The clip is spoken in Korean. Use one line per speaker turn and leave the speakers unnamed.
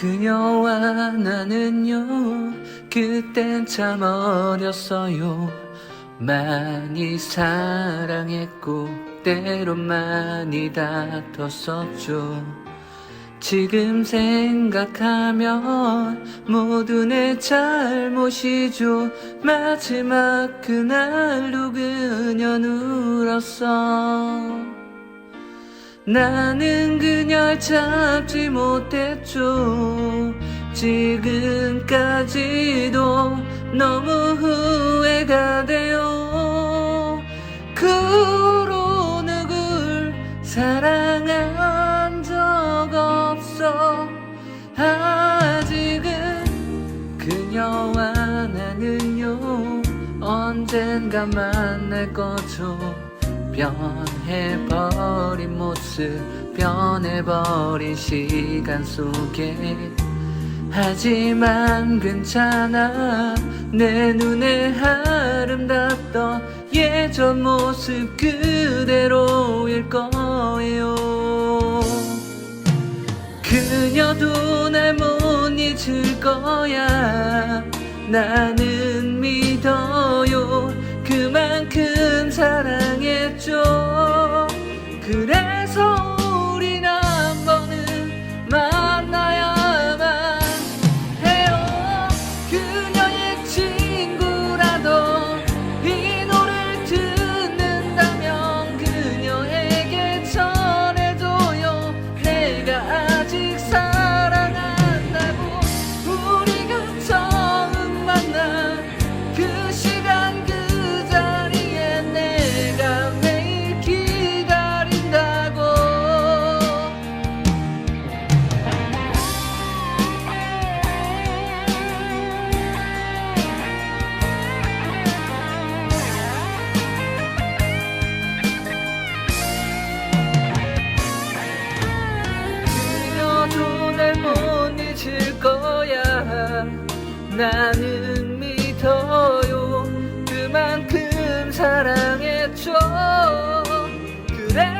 그녀와 나는요 그땐 참 어렸어요. 많이 사랑했고 때론 많이 다퉜었죠. 지금 생각하면 모두 내 잘못이죠. 마지막 그날도 그녀는 울었어 나는 그녀를 잡지 못했죠. 지금까지도 너무 후회가 돼요. 그 후로 누굴 사랑한 적 없어. 아직은 그녀와 나는요 언젠가 만날 거죠 변해버린 모습 변해버린 시간 속에. 하지만 괜찮아. 내 눈에 아름답던 예전 모습 그대로일 거예요. 그녀도 날 못 잊을 거야. 나는 믿어요. 그만큼 사랑했죠 그 나는 믿어요. 그만큼 사랑했죠. 그래.